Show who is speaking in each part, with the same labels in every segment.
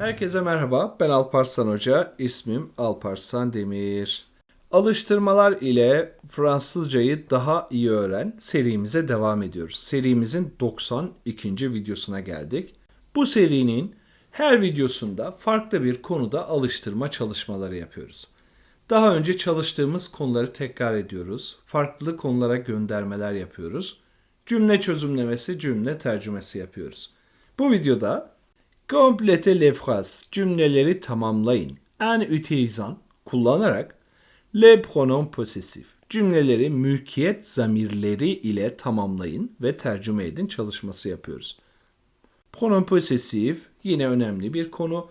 Speaker 1: Herkese merhaba. Ben Alparslan Hoca. İsmim Alparslan Demir. Alıştırmalar ile Fransızcayı daha iyi öğren serimize devam ediyoruz. Serimizin 92. videosuna geldik. Bu serinin her videosunda farklı bir konuda alıştırma çalışmaları yapıyoruz. Daha önce çalıştığımız konuları tekrar ediyoruz. Farklı konulara göndermeler yapıyoruz. Cümle çözümlemesi, cümle tercümesi yapıyoruz. Bu videoda Complétez les phrases. Cümleleri tamamlayın. En utilisant, kullanarak le pronom possessif. Cümleleri mülkiyet zamirleri ile tamamlayın ve tercüme edin çalışması yapıyoruz. Pronom possessif yine önemli bir konu.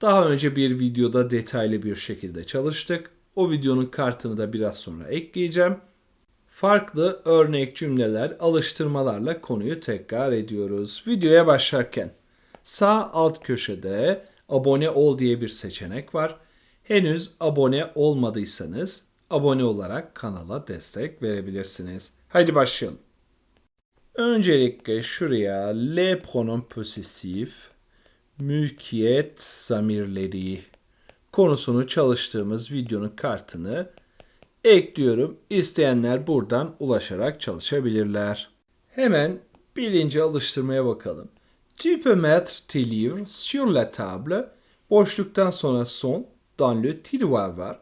Speaker 1: Daha önce bir videoda detaylı bir şekilde çalıştık. O videonun kartını da biraz sonra ekleyeceğim. Farklı örnek cümleler, alıştırmalarla konuyu tekrar ediyoruz. Videoya başlarken Sağ alt köşede abone ol diye bir seçenek var. Henüz abone olmadıysanız abone olarak kanala destek verebilirsiniz. Haydi başlayalım. Öncelikle şuraya le pronom possessif, mülkiyet zamirleri konusunu çalıştığımız videonun kartını ekliyorum. İsteyenler buradan ulaşarak çalışabilirler. Hemen birinci alıştırmaya bakalım. Tu peux mettre tes livres sur la table. Boşluktan sonra son dans le tiroir var.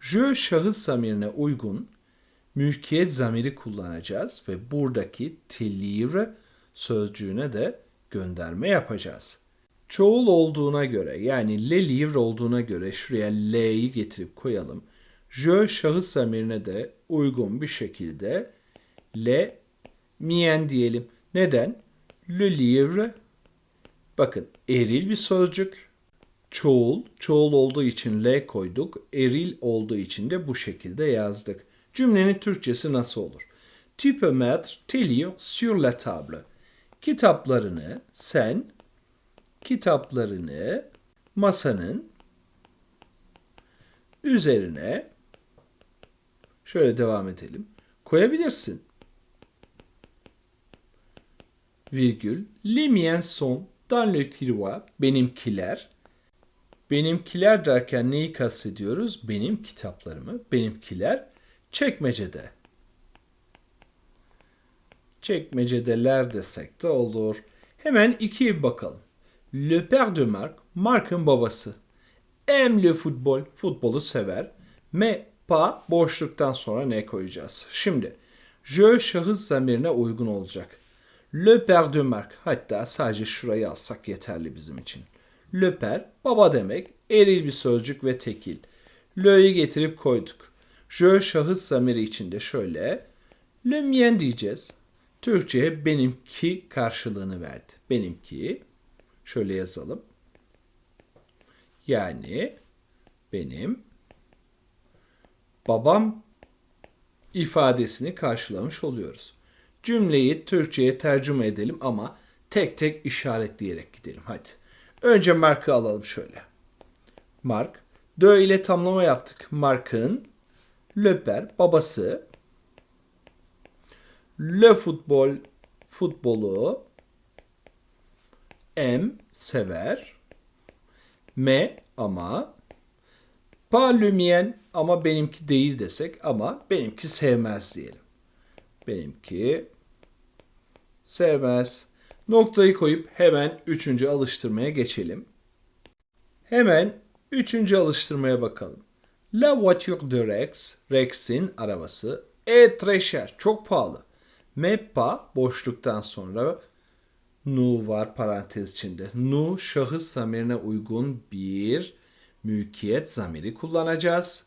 Speaker 1: Je şahıs zamirine uygun mülkiyet zamiri kullanacağız ve buradaki tes livres sözcüğüne de gönderme yapacağız. Çoğul olduğuna göre yani le livre olduğuna göre şuraya l'yi getirip koyalım. Je şahıs zamirine de uygun bir şekilde le mien diyelim. Neden? Le livre Bakın eril bir sözcük. Çoğul. Çoğul olduğu için L koyduk. Eril olduğu için de bu şekilde yazdık. Cümlenin Türkçesi nasıl olur? Tu peux mettre tes livres sur la table. Kitaplarını sen kitaplarını masanın üzerine şöyle devam edelim. Koyabilirsin. Virgül. Les miens sont dans le tiroir. Benimkiler. Benimkiler derken neyi kastediyoruz? Benim kitaplarımı. Benimkiler çekmecede. Çekmecedeler desek de olur. Hemen ikiye bakalım. Le père de Marc, Mark'ın babası. Aime le football, futbolu sever. Mais pas boşluktan sonra ne koyacağız? Şimdi, je şahıs zamirine uygun olacak. Le père de Marc, hatta sadece şurayı alsak yeterli bizim için. Le père, baba demek, eril bir sözcük ve tekil. Le'yi getirip koyduk. Je şahıs zamiri içinde şöyle, le mien diyeceğiz. Türkçe'ye benimki karşılığını verdi. Benimki, şöyle yazalım. Yani benim babam ifadesini karşılamış oluyoruz. Cümleyi Türkçe'ye tercüme edelim ama tek tek işaretleyerek gidelim. Hadi. Önce Mark'ı alalım şöyle. Mark. Dö ile tamlama yaptık. Mark'ın Löper babası. Le futbol futbolu. M sever. Me ama. Pas ama benimki değil desek ama benimki sevmez diyelim. Benimki sevmez. Noktayı koyup hemen üçüncü alıştırmaya geçelim. Hemen üçüncü alıştırmaya bakalım. La voiture de Rex, Rex'in arabası. E très çok pahalı. Meppa boşluktan sonra nu var parantez içinde. Nu şahıs zamirine uygun bir mülkiyet zamiri kullanacağız.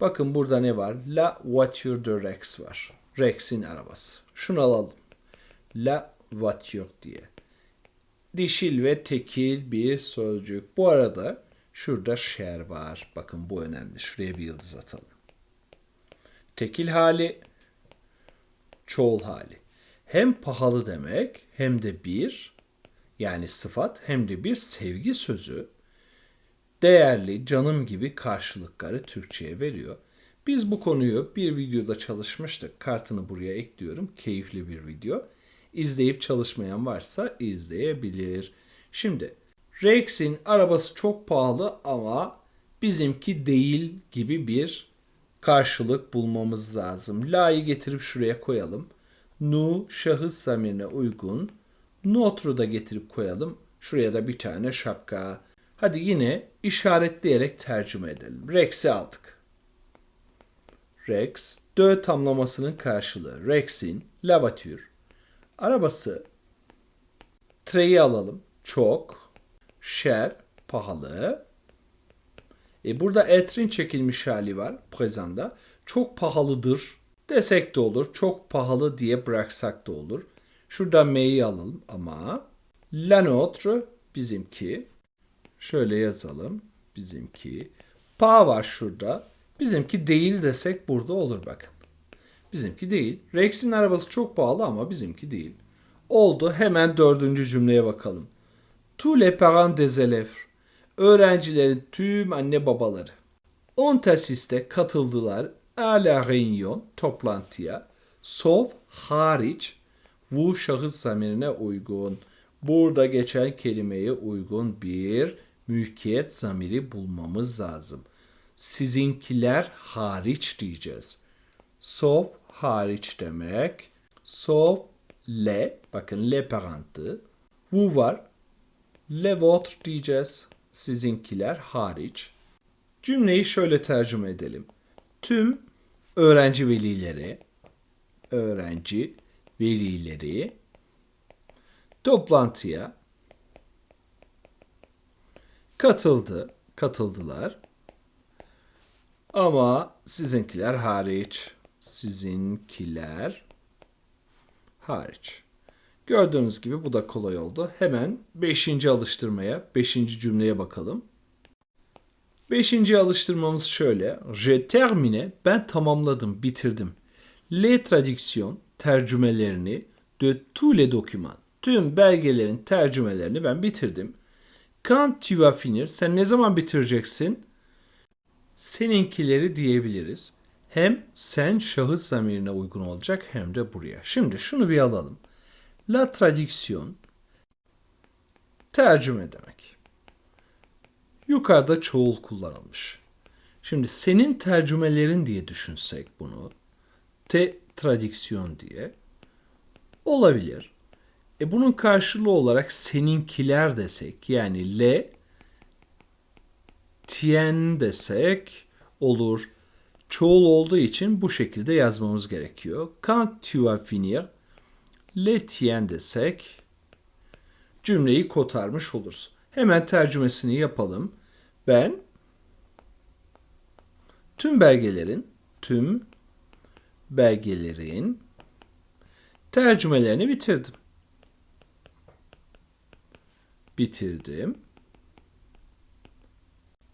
Speaker 1: Bakın burada ne var? La voiture de Rex var. Rex'in arabası. Şunu alalım la voiture diye. Dişil ve tekil bir sözcük. Bu arada şurada şer var. Bakın bu önemli. Şuraya bir yıldız atalım. Tekil hali, çoğul hali. Hem pahalı demek hem de bir yani sıfat hem de bir sevgi sözü değerli, canım gibi karşılıkları Türkçe'ye veriyor. Biz bu konuyu bir videoda çalışmıştık. Kartını buraya ekliyorum. Keyifli bir video. İzleyip çalışmayan varsa izleyebilir. Şimdi Rex'in arabası çok pahalı ama bizimki değil gibi bir karşılık bulmamız lazım. La'yı getirip şuraya koyalım. Nu şahıs zamirine uygun. Notre'u da getirip koyalım. Şuraya da bir tane şapka. Hadi yine işaretleyerek tercüme edelim. Rex'i aldık. Rex, dö tamlamasının karşılığı. Rex'in la voiture. Arabası. Treyi alalım. Çok. Cher, pahalı. E burada etrin çekilmiş hali var prezanda. Çok pahalıdır desek de olur. Çok pahalı diye bıraksak da olur. Şuradan M'yi alalım ama la notre bizimki. Şöyle yazalım. Bizimki. Pa var şurada. Bizimki değil desek burada olur bakın. Bizimki değil. Rex'in arabası çok pahalı ama bizimki değil. Oldu. Hemen dördüncü cümleye bakalım. Tous les parents des élèves. Öğrencilerin tüm anne babaları. On assiste katıldılar à la réunion toplantıya. Sauf hariç bu şahıs zamirine uygun. Burada geçen kelimeye uygun bir mülkiyet zamiri bulmamız lazım. Sizinkiler hariç diyeceğiz. Sauf hariç demek. Sauf le, bakın le parentı. Vous var. Le votre diyeceğiz. Sizinkiler hariç. Cümleyi şöyle tercüme edelim. Tüm öğrenci velileri, öğrenci velileri toplantıya katıldı, katıldılar. Ama sizinkiler hariç, sizinkiler hariç. Gördüğünüz gibi bu da kolay oldu. Hemen 5. alıştırmaya, 5. cümleye bakalım. 5. alıştırmamız şöyle. Je termine, ben tamamladım, bitirdim. Les traductions, tercümelerini de tous les documents, tüm belgelerin tercümelerini ben bitirdim. Quand tu vas finir, sen ne zaman bitireceksin? Seninkileri diyebiliriz. Hem sen şahıs zamirine uygun olacak hem de buraya. Şimdi şunu bir alalım. La traduction tercüme demek. Yukarıda çoğul kullanılmış. Şimdi senin tercümelerin diye düşünsek bunu. Te traduction diye. Olabilir. E bunun karşılığı olarak seninkiler desek yani le tien desek olur. Çoğul olduğu için bu şekilde yazmamız gerekiyor. Quand tu vas finir le tien desek cümleyi kotarmış oluruz. Hemen tercümesini yapalım. Ben tüm belgelerin tüm belgelerin tercümelerini bitirdim. Bitirdim.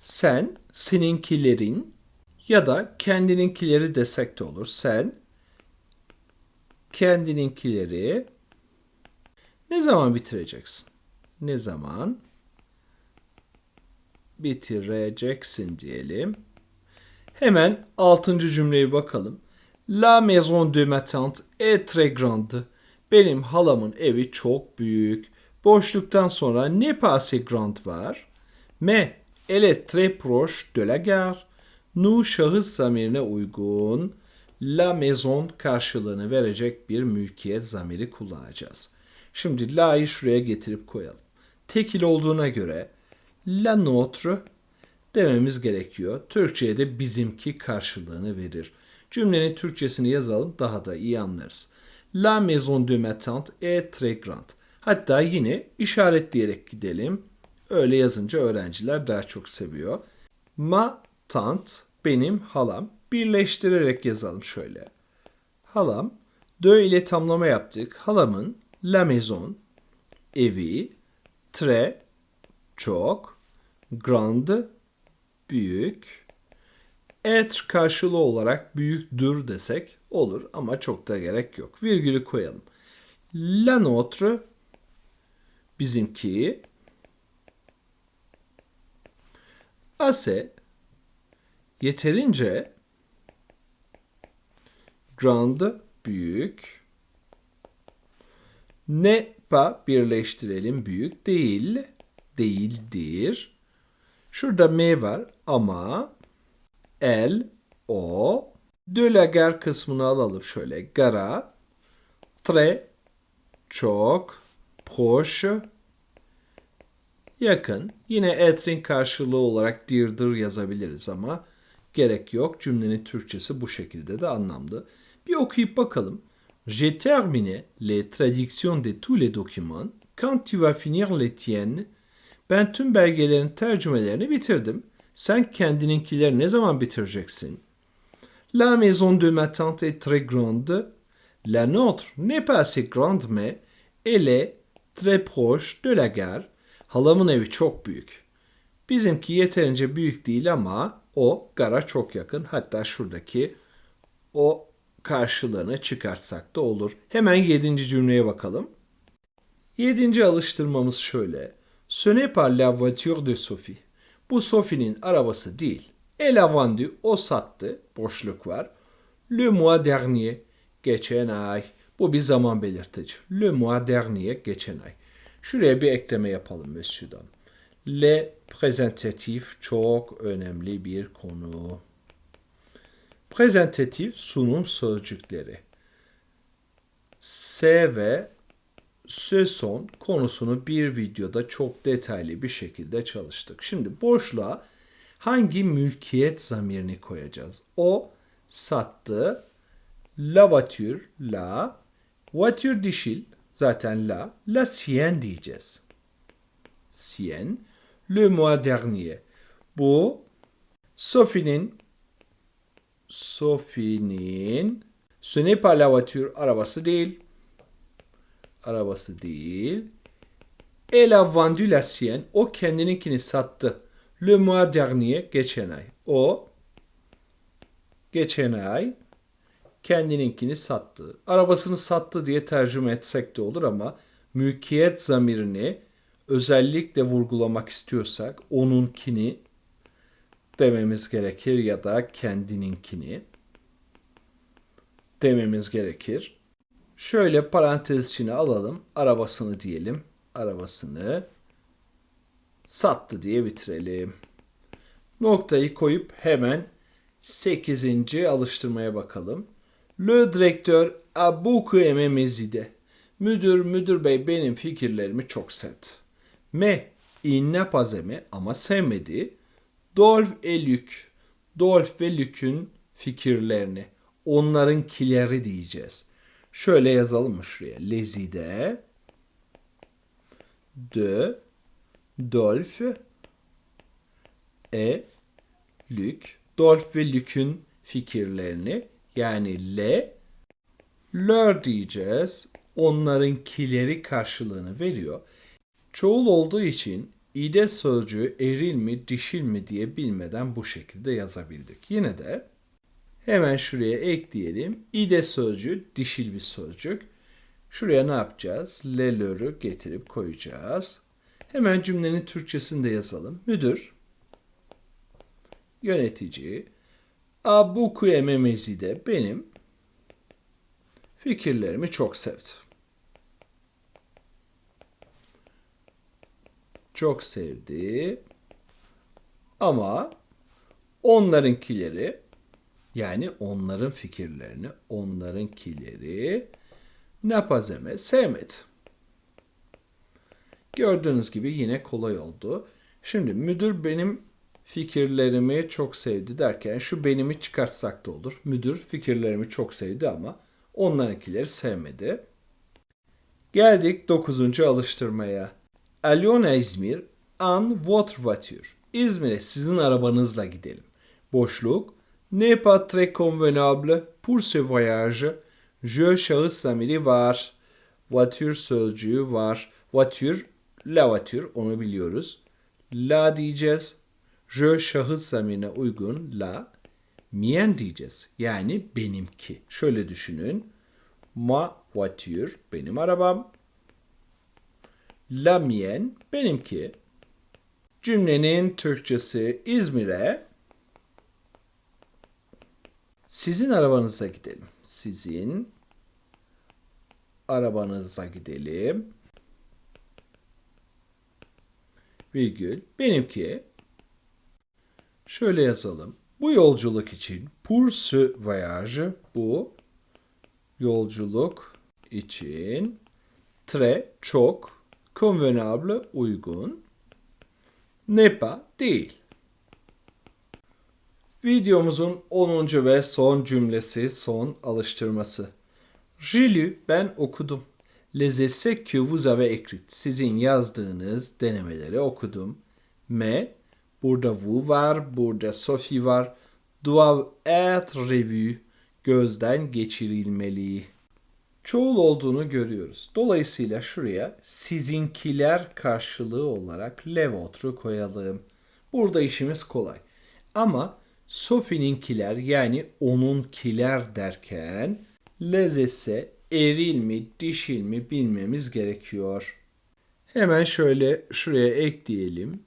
Speaker 1: Sen seninkilerin ya da kendininkileri desek de olur. Sen kendininkileri ne zaman bitireceksin? Ne zaman bitireceksin diyelim. Hemen altıncı cümleyi bakalım. La maison de ma tante est très grande. Benim halamın evi çok büyük. Boşluktan sonra ne pas grande var. Mais elle est très proche de la gare. Nu şahıs zamirine uygun la maison karşılığını verecek bir mülkiyet zamiri kullanacağız. Şimdi la'yı şuraya getirip koyalım. Tekil olduğuna göre la notre dememiz gerekiyor. Türkçe'ye de bizimki karşılığını verir. Cümlenin Türkçesini yazalım daha da iyi anlarız. La maison de ma tante est très grande. Hatta yine işaretleyerek gidelim. Öyle yazınca öğrenciler daha çok seviyor. Ma tante benim halam. Birleştirerek yazalım şöyle. Halam. Dö ile tamlama yaptık. Halamın la maison evi très çok grande büyük être karşılığı olarak büyüktür desek olur ama çok da gerek yok. Virgülü koyalım. La notre bizimki ase yeterince grand büyük ne pa birleştirelim büyük değil değildir. Şurada M var ama el, o, de la kısmını alalım şöyle. Gara, très, çok, proche, yakın. Yine etrin karşılığı olarak dirdir yazabiliriz ama gerek yok. Cümlenin Türkçesi bu şekilde de anlamlı. Bir okuyup bakalım. J'ai terminé les traductions de tous les documents. Quand tu vas finir les tiennes? Ben tüm belgelerin tercümelerini bitirdim. Sen kendininkileri ne zaman bitireceksin? La maison de ma tante est très grande. La nôtre n'est pas assez grande mais elle est très proche de la gare. Halamın evi çok büyük. Bizimki yeterince büyük değil ama o gara çok yakın. Hatta şuradaki o karşılığını çıkartsak da olur. Hemen yedinci cümleye bakalım. Yedinci alıştırmamız şöyle. Ce n'est pas la voiture de Sophie. Bu Sophie'nin arabası değil. Elle a o sattı. Boşluk var. Le mois dernier, geçen ay. Bu bir zaman belirtici. Le mois dernier, geçen ay. Şuraya bir ekleme yapalım Monsieur'dan. Le prezentatif çok önemli bir konu. Prezentatif sunum sözcükleri. S ve ce son konusunu bir videoda çok detaylı bir şekilde çalıştık. Şimdi boşluğa hangi mülkiyet zamirini koyacağız? O sattı. La voiture, la. Voiture dişil, zaten la. La sienne diyeceğiz. Sienne. Le mois dernier. Bu Sophie'nin Sophie'nin ce n'est pas la voiture arabası değil. Arabası değil. Elle a vendu la sienne. O kendininkini sattı. Le mois dernier geçen ay. O geçen ay kendininkini sattı. Arabasını sattı diye tercüme etsek de olur ama mülkiyet zamirini özellikle vurgulamak istiyorsak onunkini dememiz gerekir ya da kendininkini dememiz gerekir. Şöyle parantez içine alalım. Arabasını diyelim. Arabasını sattı diye bitirelim. Noktayı koyup hemen 8. alıştırmaya bakalım. Le directeur a beaucoup aimé mes idées. Müdür, müdür bey benim fikirlerimi çok sevdi. Me, aimé ama sevmedi. Dolph et Luc. Dolph ve Luc'ün fikirlerini, onlarınkileri diyeceğiz. Şöyle yazalım mı şuraya? Les idées de Dolph et Luc. Dolph ve Luc'ün fikirlerini yani le leur diyeceğiz. Onlarınkileri karşılığını veriyor. Çoğul olduğu için ide sözcüğü eril mi dişil mi diye bilmeden bu şekilde yazabildik. Yine de hemen şuraya ekleyelim. İde sözcüğü dişil bir sözcük. Şuraya ne yapacağız? Lelör'ü getirip koyacağız. Hemen cümlenin Türkçesini de yazalım. Müdür, yönetici, Abu Kuyememezi de benim fikirlerimi çok sevdi. Çok sevdi. Ama onlarınkileri yani onların fikirlerini, onlarınkileri napazeme sevmedi. Gördüğünüz gibi yine kolay oldu. Şimdi müdür benim fikirlerimi çok sevdi derken şu benimi çıkartsak da olur. Müdür fikirlerimi çok sevdi ama onlarınkileri sevmedi. Geldik 9. alıştırmaya. Allons à İzmir votre voiture. İzmir'e sizin arabanızla gidelim. Boşluk. N'est pas très convenable pour ce voyage. Je şahıs zamiri var. Voiture sözcüğü var. Voiture, la voiture onu biliyoruz. La diyeceğiz. Je şahıs zamirine uygun la. Mien diyeceğiz. Yani benimki. Şöyle düşünün. Ma voiture benim arabam. La mienne benimki. Cümlenin Türkçesi İzmir'e sizin arabanıza gidelim. Sizin arabanıza gidelim. virgül benimki şöyle yazalım. Bu yolculuk için pour ce voyage bu yolculuk için très çok convenable uygun ne pas değil. Videomuzun 10. ve son cümlesi, son alıştırması. J'ai lu, ben okudum. Les essais que vous avez écrits, sizin yazdığınız denemeleri okudum. Mais, burada vous var, burada Sophie var. Doivent être revus, gözden geçirilmeli. Çoğul olduğunu görüyoruz. Dolayısıyla şuraya sizinkiler karşılığı olarak le vôtre koyalım. Burada işimiz kolay. Ama Sophie'ninkiler yani onunkiler derken lezese eril mi dişil mi bilmemiz gerekiyor. Hemen şöyle şuraya ekleyelim.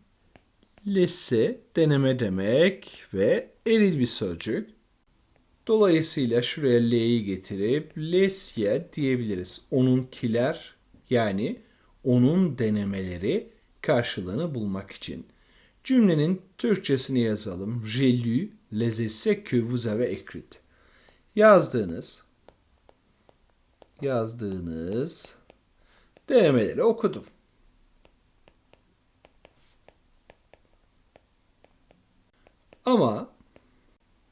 Speaker 1: Lese deneme demek ve eril bir sözcük. Dolayısıyla şuraya L'yi getirip lesye diyebiliriz. Onunkiler yani onun denemeleri karşılığını bulmak için. Cümlenin Türkçesini yazalım. J'ai lu les essais que. Yazdığınız yazdığınız denemeleri okudum. Ama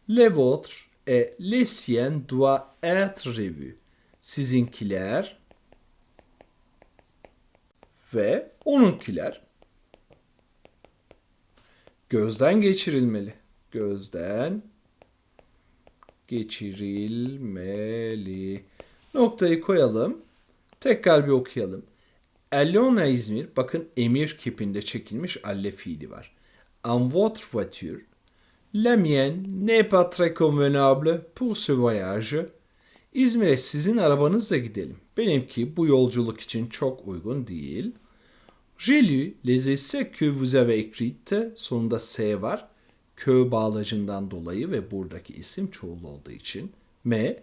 Speaker 1: le vôtre et les siennes doit être revu. Sizinkiler ve onunkiler gözden geçirilmeli. Gözden geçirilmeli. Noktayı koyalım. Tekrar bir okuyalım. Elona İzmir, bakın emir kipinde çekilmiş alle fiili var. En votre voiture, la mienne n'est pas très convenable pour ce voyage. İzmir'e sizin arabanızla gidelim. Benimki bu yolculuk için çok uygun değil. J'ai lu les essais que vous avez écrits. Sonunda S var. Kö bağlacından dolayı ve buradaki isim çoğul olduğu için. Mais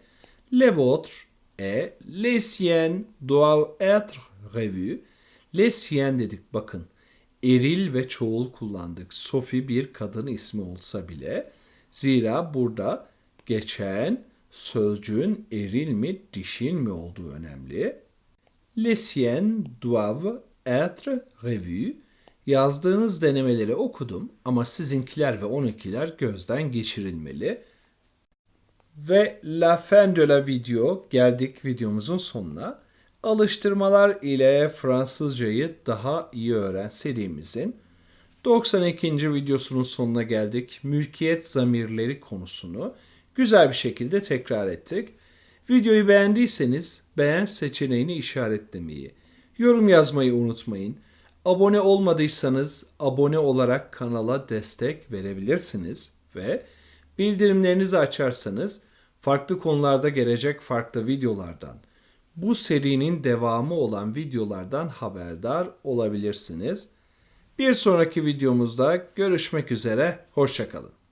Speaker 1: les vôtres et les siennes doivent être revus. Les siennes dedik bakın. Eril ve çoğul kullandık. Sophie bir kadın ismi olsa bile. Zira burada geçen sözcüğün eril mi dişil mi olduğu önemli. Les siennes doivent être revus. Yazdığınız denemeleri okudum ama sizinkiler ve onunkiler gözden geçirilmeli. Ve la fin de la video geldik videomuzun sonuna. Alıştırmalar ile Fransızcayı daha iyi öğren serimizin 92. videosunun sonuna geldik. Mülkiyet zamirleri konusunu güzel bir şekilde tekrar ettik. Videoyu beğendiyseniz beğen seçeneğini işaretlemeyi, yorum yazmayı unutmayın. Abone olmadıysanız abone olarak kanala destek verebilirsiniz ve bildirimlerinizi açarsanız farklı konularda gelecek farklı videolardan, bu serinin devamı olan videolardan haberdar olabilirsiniz. Bir sonraki videomuzda görüşmek üzere, hoşçakalın.